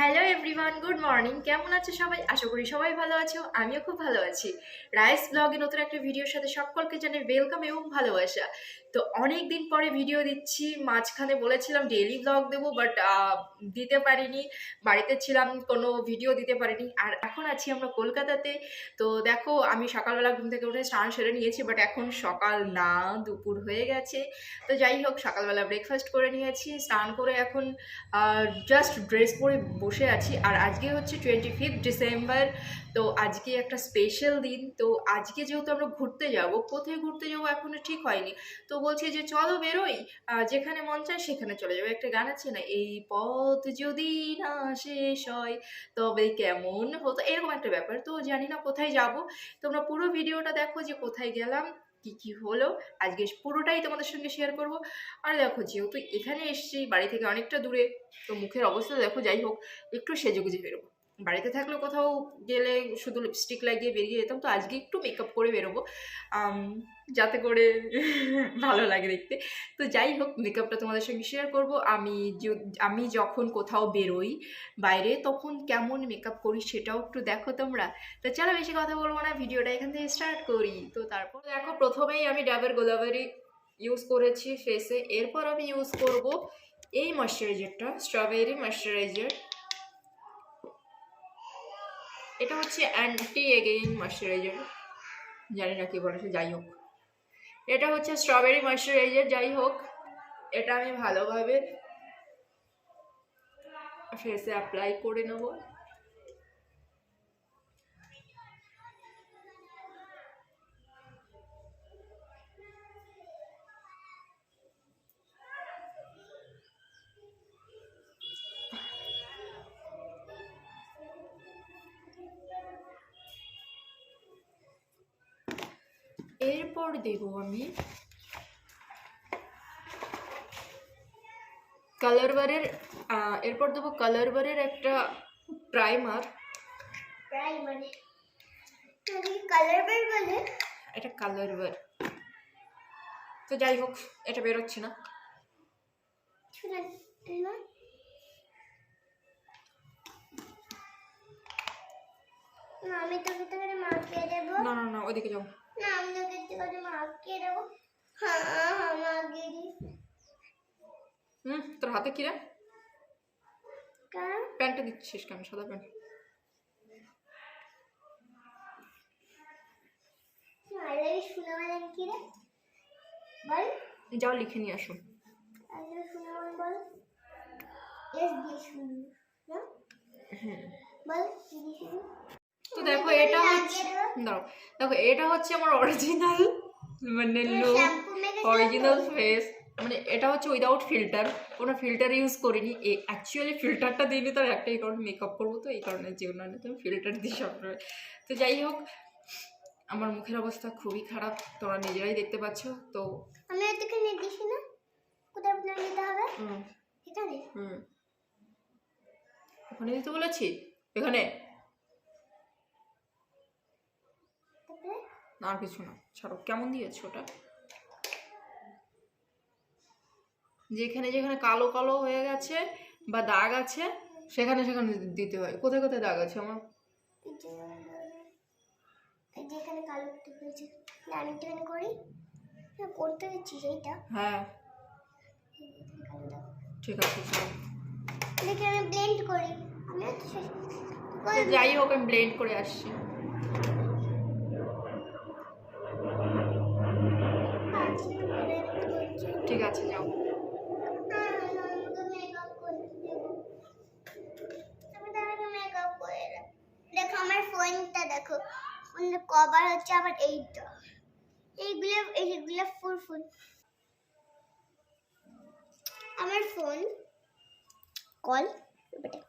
Hello everyone good morning কেমন আছো সবাই? আশা করি সবাই ভালো আছো, আমিও খুব ভালো আছি। রাইস ব্লগে নতুন একটা ভিডিওর সাথে সকলকে জানাই ওয়েলকাম এবং ভালোবাসা। তো অনেক দিন পরে ভিডিও দিচ্ছি। মাঝখানে বলেছিলাম ডেইলি ব্লগ দেবো বাট দিতে পারিনি। বাড়িতে ছিলাম, কোনো ভিডিও দিতে পারিনি। আর এখন আছি আমরা কলকাতাতে। তো দেখো, আমি সকালবেলা ঘুম থেকে উঠে স্নান সেরে নিয়েছি বাট এখন সকাল না, দুপুর হয়ে গেছে। তো যাই হোক, সকালবেলা ব্রেকফাস্ট করে নিয়েছি, স্নান করে এখন জাস্ট ড্রেস পরে বসে আছি। আর আজকে হচ্ছে টোয়েন্টি ফিফথ ডিসেম্বর তো আজকে একটা স্পেশাল দিন। তো আজকে যেহেতু আমরা ঘুরতে যাব, কোথায় ঘুরতে যাব এখনও ঠিক হয়নি। তো বলছি যে, চলো বেরোই। যেখানে মন চায় সেখানে চলে যাবে। একটা গান আছে না, এই পথ যদি না শেষ হয়, তবে কেমন হতো? এরকম একটা ব্যাপার। তো জানি না কোথায় যাব। তোমরা পুরো ভিডিওটা দেখো যে কোথায় গেলাম, কি কি হলো। আজকে পুরোটাই তোমাদের সঙ্গে শেয়ার করব। আর দেখো, যেহেতু এখানে এসছি, বাড়ি থেকে অনেকটা দূরে, তো মুখের অবস্থা দেখো, যাই হোক, একটু সেজে গুজে বেরোবো। বাড়িতে থাকলে কোথাও গেলে শুধু লিপস্টিক লাগিয়ে বেরিয়ে যেতাম, তো আজকে একটু মেকআপ করে বেরোবো। যাতে করে ভালো লাগে দেখতে। তো যাই হোক মেকআপটা তোমাদের সঙ্গে শেয়ার করব। আমি আমি যখন কোথাও বেরোই বাইরে, তখন কেমন মেকআপ করি সেটাও একটু দেখো তোমরা। তো চলো বেশি কথা বলব না, ভিডিওটা এখান থেকে স্টার্ট করি। তো তারপর দেখো, প্রথমেই আমি ডাবের গোলাবারি ইউজ করেছি ফেসে এরপর আমি ইউজ করব এই ময়শ্চারাইজারটা স্ট্রবেরি ময়শ্চারাইজার এটা হচ্ছে অ্যান্টি এগেইন ময়শ্চারাইজার জানি না কি বলেছে, যাই হোক। এটা হচ্ছে স্ট্রবেরি ময়শ্চারাইজার যাই হোক। এটা আমি ভালোভাবে ফেসে অ্যাপ্লাই করে নেব। এরপর দেব আমি কালার বারের এরপর দেবো কালার বারের একটা প্রাইমার প্রায় মানে কালার বের বলে? এটা কালার বার তো যাই হোক এটা বেরোচ্ছে না। না না, আমি তোকে তোকে মাখিয়ে দেবো। না না না ওইদিকে যাও। না আমি তোকে তোকে মাখিয়ে দেবো হ্যাঁ হ্যাঁ মাখিয়ে দিই হুম তোর হাতে কি রে? প্যান্টটা দিচ্ছিস কেন? সাদা প্যান্ট। যাও লিখে নিয়ে আসো। মানে বল তো দেখো এটা হচ্ছে দাঁড়াও দেখো এটা হচ্ছে আমার অরিজিনাল মানে লুক অরিজিনাল ফেস মানে এটা হচ্ছে উইদাউট ফিল্টার কোনো ফিল্টার ইউজ করিনি অ্যাকচুয়ালি ফিল্টারটা দিইনি তার একটাই কারণ মেকআপ করব তো এই কারণে যে অন্যান্য তো ফিল্টার দিই সবসময় তো যাই হোক আমার মুখের অবস্থা খুবই খারাপ তোমরা নিজেরাই দেখতে পাচ্ছ তো আমি আর তোকে না কোথায় আপনার নিতে হবে? হুম। এখানে। হুম। ওখানে দিতে বলেছি? এখানে তারপরে না আর কিছু না। ছাড়ো কেমন দিয়েছ ওটা? যেখানে যেখানে কালো কালো হয়ে গেছে বা দাগ আছে সেখানে সেখানে দিতে হয়। কোথায় কোথায় দাগ আছে আমার? এই যে এই যে এখানে কালো হয়েছে। আমি একটুখানি করি। করতে দিচ্ছি এইটা হ্যাঁ। দাগ ঠিক আছে দেখি আমি ব্লেন্ড করি। আমি যাই হোক আমি ব্লেন্ড করে আসছি ঠিক আছে যাও দেখো আমার ফোনটা দেখো ফোনের কভার হচ্ছে আবার এইটা। এইগুলো এইগুলো ফুল ফুল। আমার ফোন কল বেটা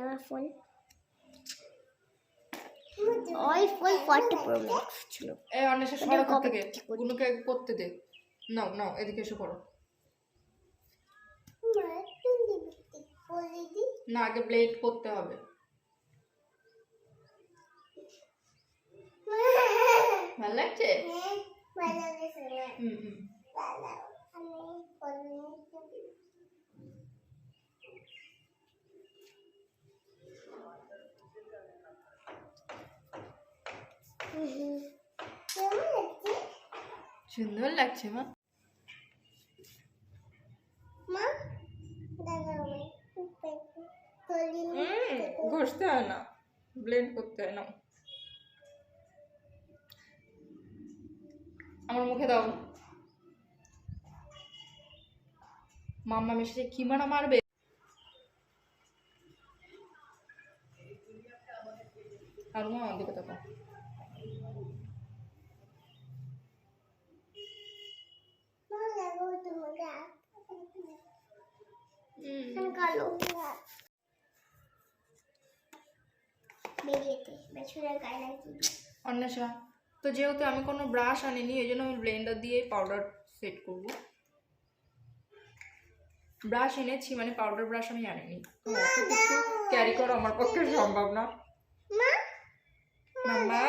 আমার phone. IPhone forty pro max ছিল। এই অন্বেষা ওটা সরো ঘর কবে থেকে করতে? করতে দে। নাও নাও এদিকে এসে করো না আগে ব্লেড করতে হবে। ভালো লাগছে হুম সুন্দর লাগছে মা ঘষতে হয় না ব্লেন্ড করতে হয় না আমার মুখে দাও। মাম্মা মিশে কি মারা মারবে? আর মা দিকে তাকাও। কালো বেরিয়েতে বেছুরের গায়ে লাগিয়ে অন্বেষা। তো যেহেতু আমি কোনো ব্রাশ আনিনি এই জন্য আমি ব্লেন্ডার দিয়ে পাউডার সেট করব। ব্রাশ এনেছি মানে পাউডার ব্রাশ আমি আনিনি। তো অত কিছু ক্যারি করা আমার পক্ষে সম্ভব না। মাম্মা?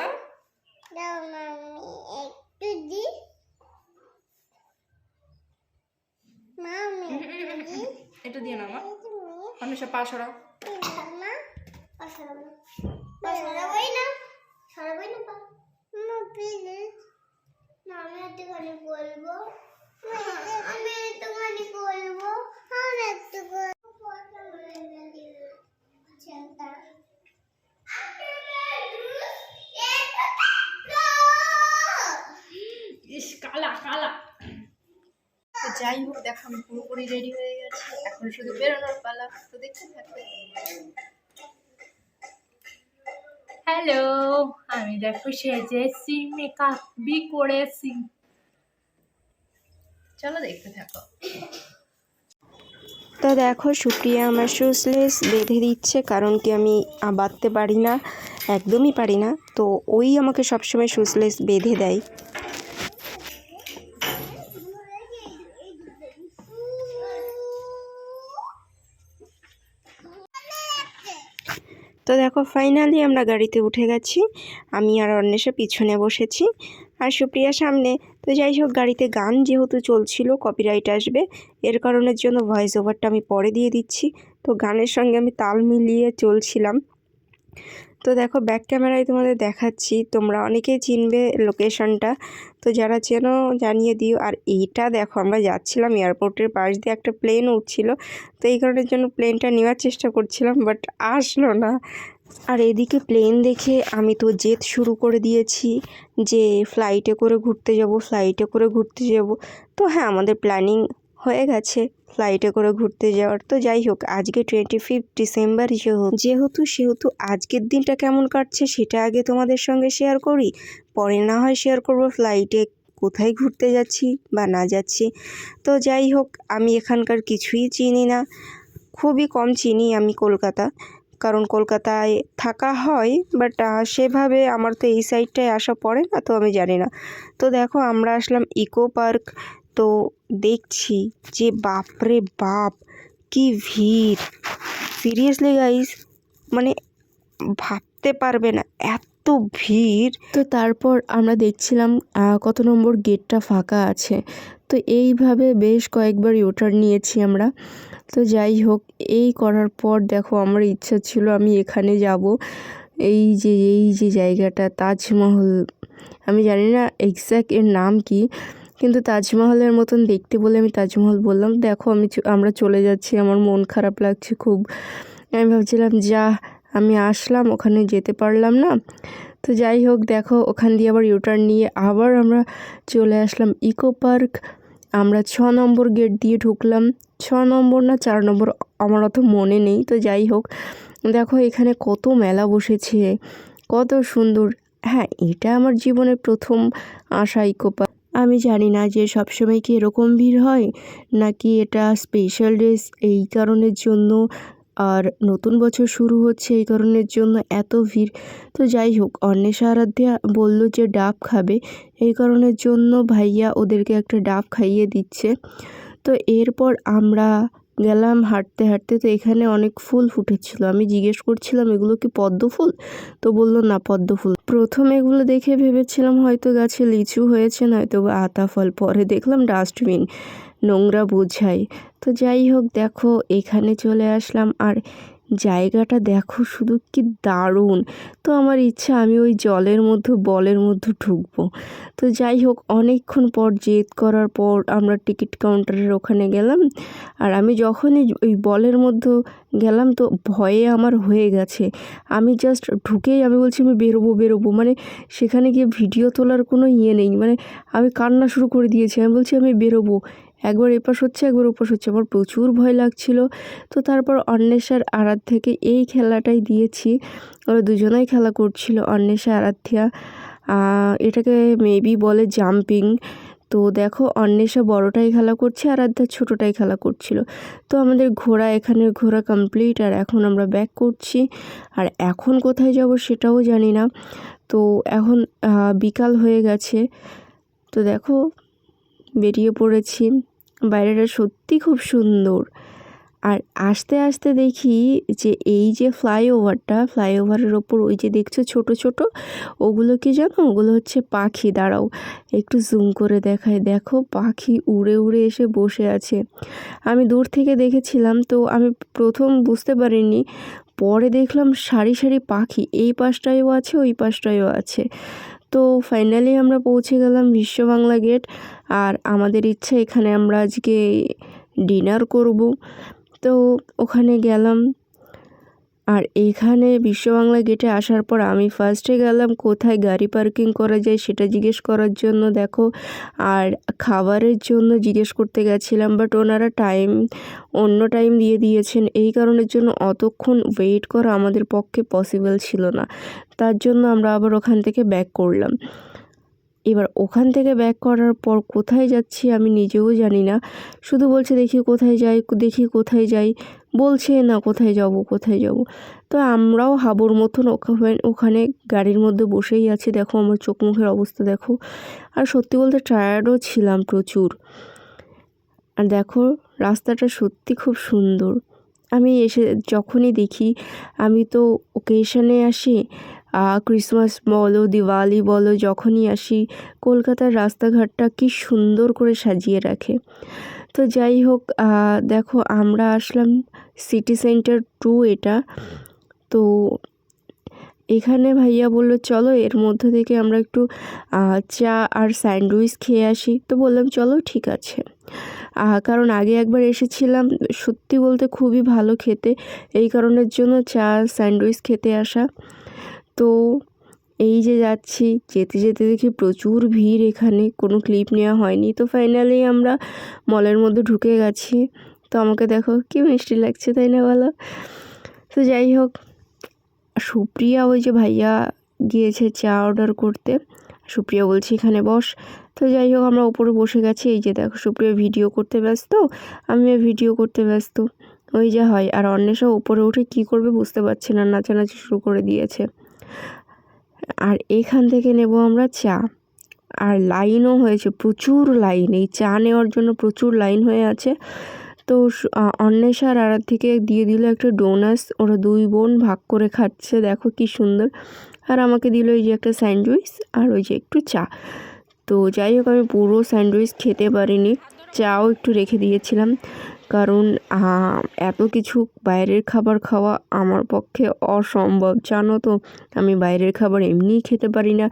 একটু দি। এটা দিয়ে না মা। পা সরাও মা। পা সরাবো না। সরাবোই না পা যাই হোক দেখো পুরোপুরি রেডি হয়ে গেছি। এখন শুধু বেরোনোর পালা। তো দেখতে থাকবে। হ্যালো, আমি দেখো সেজেছি মেকআপ বি করেছি। চলো দেখতে থাকো। তো দেখো, সুপ্রিয়া আমার সুসলেস বেঁধে দিচ্ছে, কারণ কি আমি বাঁধতে পারি না, একদমই পারি না। তো ওই আমাকে সবসময় শুসলেস বেঁধে দেয়। দেখো ফাইনালি আমরা গাড়িতে উঠে গেছি। আমি আর অন্বেষা পিছনে বসেছি। আর সুপ্রিয়া সামনে। তো যাই হোক, গাড়িতে গান যেহেতু চলছিল কপিরাইট আসবে, এর কারণের জন্য ভয়েস ওভারটা আমি পরে দিয়ে দিচ্ছি। তো গানের সঙ্গে আমি তাল মিলিয়ে চলছিলাম। তো দেখো ব্যাক ক্যামেরায় তোমাদের দেখাচ্ছি, তোমরা অনেকেই চিনবে লোকেশনটা তো যারা চেনো, জানিয়ে দিও। আর এইটা দেখো, আমরা যাচ্ছিলাম এয়ারপোর্টের পাশ দিয়ে একটা প্লেন উঠছিল। তো এই কারণের জন্য প্লেনটা নেওয়ার চেষ্টা করছিলাম বাট আসলো না। আর এদিকে প্লেন দেখে আমি তো জেদ শুরু করে দিয়েছি যে ফ্লাইটে করে ঘুরতে যাব ফ্লাইটে করে ঘুরতে যাব। তো হ্যাঁ আমাদের প্ল্যানিং হয়ে গেছে। ফ্লাইটে করে ঘুরতে যাওয়ার তো যাই হোক, আজকে টোয়েন্টি ফিফথ ডিসেম্বর যেহেতু, সেহেতু আজকের দিনটা কেমন কাটছে সেটা আগে তোমাদের সঙ্গে শেয়ার করি। পরে না হয় শেয়ার করব ফ্লাইটে কোথায় ঘুরতে যাচ্ছি বা না যাচ্ছি। তো যাই হোক, আমি এখানকার কিছুই চিনি না। খুবই কম চিনি আমি কলকাতা। কারণ কলকাতায় থাকা হয় বাট সেভাবে আমার তো এই সাইডটায় আসা পড়ে না, তো আমি জানি না। তো দেখো, আমরা আসলাম ইকো পার্ক তো দেখছি যে বাপরে বাপ, কি ভিড়। সিরিয়াসলি গাইস মানে ভাবতে পারবে না, এত ভিড়। তো তারপর আমরা দেখছিলাম কত নম্বর গেটটা ফাঁকা আছে। তো এইভাবে বেশ কয়েকবার ইউটার নিয়েছি আমরা। তো যাই হোক, এই করার পর দেখো আমার ইচ্ছা ছিল আমি এখানে যাব। এই যে এই যে জায়গাটা, তাজমহল। আমি জানি না এক্স্যাক্ট এর নাম কি কিন্তু তাজমহলের মতন দেখতে বলে আমি তাজমহল বললাম, দেখো, আমি আমরা চলে যাচ্ছি, আমার মন খারাপ লাগছে খুব। আমি ভাবছিলাম, যা, আমি আসলাম, ওখানে যেতে পারলাম না। তো যাই হোক, দেখো, ওখান দিয়ে আবার ইউটার্ন নিয়ে আবার আমরা চলে আসলাম ইকো পার্ক আমরা ছ নম্বর গেট দিয়ে ঢুকলাম। ছ নম্বর না চার নম্বর, আমার অত মনে নেই। তো যাই হোক, দেখো, এখানে কত মেলা বসেছে, কত সুন্দর। হ্যাঁ এটা আমার জীবনের প্রথম আশা ইকো পার্ক আমি জানি না যে সবসময় কি এরকম ভিড় হয়, নাকি এটা স্পেশাল ড্রেস এই কারণের জন্য, আর নতুন বছর শুরু হচ্ছে এই কারণের জন্য এত ভিড়। তো যাই হোক অন্বেষা আরাধ্যা বলল যে ডাব খাবে, এই কারণের জন্য ভাইয়া ওদেরকে একটা ডাব খাইয়ে দিচ্ছে। তো এরপর আমরা গেলাম হাঁটতে হাঁটতে তো এখানে অনেক ফুল ফুটেছিল। আমি জিজ্ঞেস করছিলাম, এগুলো কি পদ্ম ফুল? তো বলল, না, পদ্ম ফুল। প্রথম এগুলো দেখে ভেবেছিলাম হয়তো গাছে লিচু হয়েছে, নয়তো বা আতা ফল পরে দেখলাম ডাস্টবিন, নোংরা বোঝাই। তো যাই হোক, দেখো, এখানে চলে আসলাম। আর জায়গাটা দেখো শুধু কি দারুণ। তো আমার ইচ্ছা আমি ওই জলের মধ্যে, বলের মধ্যে ঢুকবো। তো যাই হোক, অনেকক্ষণ পর জেদ করার পর আমরা টিকিট কাউন্টারের ওখানে গেলাম। আর আমি যখনই ওই বলের মধ্যে গেলাম তো ভয়ে আমার হয়ে গেছে। আমি জাস্ট ঢুকেই আমি বলছি, আমি বেরোবো বেরোবো। মানে সেখানে গিয়ে ভিডিও তোলার কোনো ইয়ে নেই। মানে আমি কান্না শুরু করে দিয়েছি। আমি বলছি, আমি বেরোবো। একবার এপাশ হচ্ছে, একবার ওপাশ হচ্ছে। আমার প্রচুর ভয় লাগছিল। তো তারপর অন্বেষার আরাত থেকে এই খেলাটাই দিয়েছি। ওরা দুজনেই খেলা করছিল, অন্বেষা, আরাধ্যা। এটাকে মেবি বলে জাম্পিং তো দেখো, অন্বেষা বড়টাই খেলা করছে, আরাধ্যা ছোটোটাই খেলা করছিল। তো আমাদের ঘোরা এখানে ঘোরা কমপ্লিট আর এখন আমরা ব্যাক করছি। আর এখন কোথায় যাব সেটাও জানি না। তো এখন বিকাল হয়ে গেছে। তো দেখো, বেরিয়ে পড়েছি। বাইরেটা সত্যি খুব সুন্দর। আর আস্তে আস্তে দেখি যে এই যে ফ্লাইওভারটা, ফ্লাইওভারের ওপর ওই যে দেখছ ছোট ছোট, ওগুলো কি জানো? ওগুলো হচ্ছে পাখি। দাঁড়াও, একটু জুম করে দেখায় দেখো, পাখি উড়ে উড়ে এসে বসে আছে। আমি দূর থেকে দেখেছিলাম, তো আমি প্রথম বুঝতে পারিনি, পরে দেখলাম সারি সারি পাখি। এই পাশটায়ও আছে, ওই পাশটায়ও আছে। তো ফাইনালি আমরা পৌঁছে গেলাম বিশ্ব বাংলা গেট আর আমাদের ইচ্ছা এখানে আমরা আজকে ডিনার করব। তো ওখানে গেলাম। আর এখানে বিশ্ব বাংলা গেটে আসার পর আমি ফার্স্টে গেলাম, কোথায় গাড়ি পার্কিং করা যায় সেটা জিজ্ঞেস করার জন্য, দেখো। আর খাবারের জন্য জিজ্ঞেস করতে গেছিলাম বাট ওনারা টাইম অন্য টাইম দিয়ে দিয়েছেন। এই কারণের জন্য অতক্ষণ ওয়েট করা আমাদের পক্ষে পসিবল ছিল না। তার জন্য আমরা আবার ওখান থেকে ব্যাক করলাম। এবার ওখান থেকে ব্যাক করার পর কোথায় যাচ্ছি আমি নিজেও জানি না। শুধু বলছে দেখি কোথায় যাই, দেখি কোথায় যাই। বলছে না কোথায় যাব কোথায় যাব। তো আমরাও হাবুর মতন ওখানে গাড়ির মধ্যে বসেই আছি। দেখো আমার চোখ মুখের অবস্থা দেখো। আর সত্যি বলতে টায়ার্ডও ছিলাম প্রচুর। আর দেখো রাস্তাটা সত্যি খুব সুন্দর। আমি এসে যখনই দেখি, আমি তো ওকেশনে আসি ক্রিসমাস বলো দিওয়ালি বলো, যখনই আসি, কলকাতার রাস্তাঘাটটা কি সুন্দর করে সাজিয়ে রাখে। তো যাই হোক দেখো আমরা আসলাম সিটি সেন্টার টু এটা। তো এখানে ভাইয়া বলল, চলো, এর মধ্যে থেকে আমরা একটু চা আর স্যান্ডউইচ খেয়ে আসি। তো বললাম, চলো, ঠিক আছে। কারণ আগে একবার এসেছিলাম, সত্যি বলতে খুবই ভালো খেতে। এই কারণের জন্য চা, স্যান্ডউইচ খেতে আসা। তো এই যে যাচ্ছি, যেতে যেতে দেখি প্রচুর ভিড় এখানে, কোনো ক্লিপ নেওয়া হয়নি। তো ফাইনালি আমরা মলের মধ্যে ঢুকে গেছি। তো আমাকে দেখো, কি মিষ্টি লাগছে, তাই না বলো? তো যাই হোক, সুপ্রিয়া ওই যে ভাইয়া গিয়েছে চা অর্ডার করতে। সুপ্রিয়া বলছে, এখানে বস। তো যাই হোক, আমরা ওপরে বসে গেছি। এই যে দেখো, সুপ্রিয়া ভিডিও করতে ব্যস্ত, আমিও ভিডিও করতে ব্যস্ত। ওই যে হয়, আর অন্বেষা ওপরে উঠে কি করবে বুঝতে পারছে না, নাচানাচি শুরু করে দিয়েছে। আর এখান থেকে নেব আমরা চা। আর লাইনও হয়েছে প্রচুর লাইন। এই চা নেওয়ার জন্য প্রচুর লাইন হয়ে আছে। তো স- আ, অন্বেষা আর আরার থেকে দিয়ে দিল একটা ডোনাস। ওরা দুই বোন ভাগ করে খাচ্ছে দেখো কি সুন্দর। আর আমাকে দিল এই যে একটা স্যান্ডউইচ আর ওই যে একটু চা। তো যাই হোক আমি পুরো স্যান্ডউইচ খেতে পারিনি। চাও একটু রেখে দিয়েছিলাম। কারণ এত কিছু বাইরের খাবার খাওয়া আমার পক্ষে অসম্ভব, জানো তো? আমি বাইরের খাবার এমনিই খেতে পারি না।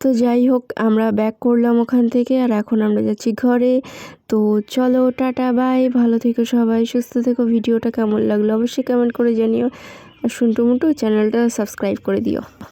তো যাই হোক, আমরা ব্যাক করলাম ওখান থেকে আর এখন আমরা যাচ্ছি ঘরে। তো চলো, টাটা বাই ভালো থেকো সবাই, সুস্থ থেকো। ভিডিওটা কেমন লাগল অবশ্যই কমেন্ট করে জানিও। আর মুন্টু চ্যানেলটা সাবস্ক্রাইব করে দিও।